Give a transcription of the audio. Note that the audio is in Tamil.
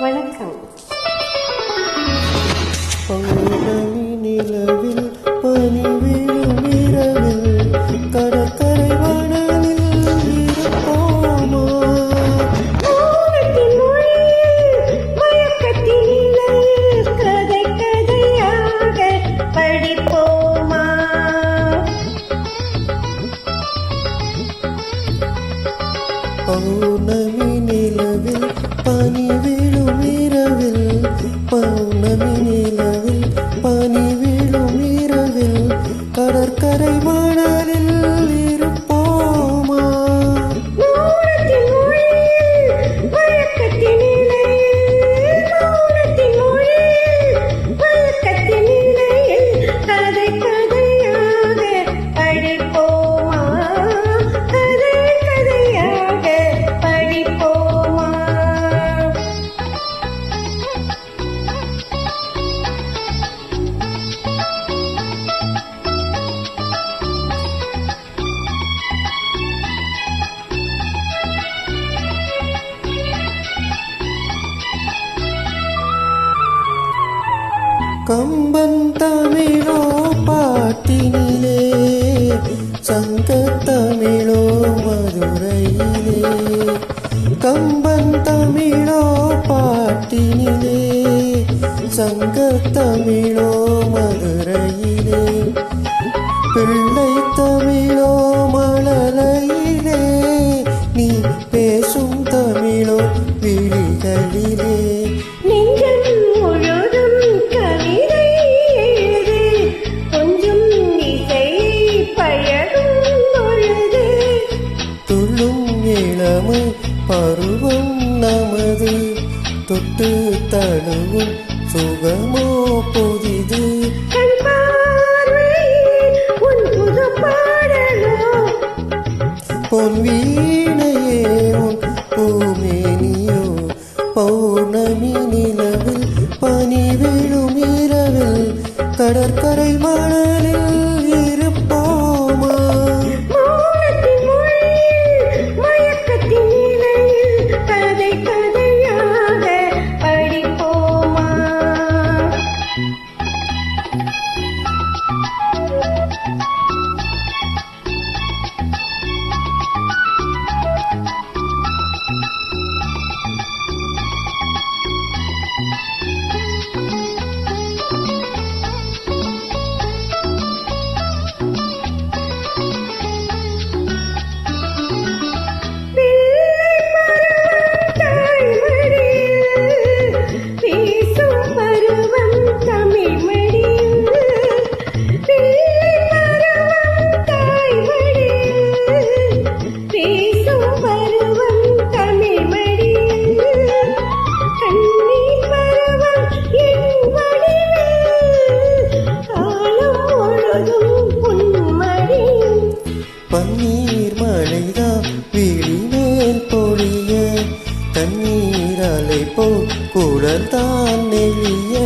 வணக்கம். பௌர்ணமி நிலவில் பனி விழும் இரவில் கடற்கரை வனவில் இருப்போமா? கதை கதையாக படிப்போமா? பௌர்ணமி நிலவில் పని వేళు మీరవిల్ పౌర్ణమి കമ്പൻ തമിഴോ പാട്ടിനിലേ സംഘത്തമിഴോ മധുരയിലേ. കമ്പൻ തമിഴോ പാട്ടിനിലേ സംഘത്തമിഴോ മധുരയിലേ. പിള്ളൈ തമിഴോ நமது பருவம் நமது தொட்டு தழுவும் பன்னீர் மழைதான் விழிமேல் பொழிய. தண்ணீர் அலை போல் குடல்தான் நெளிய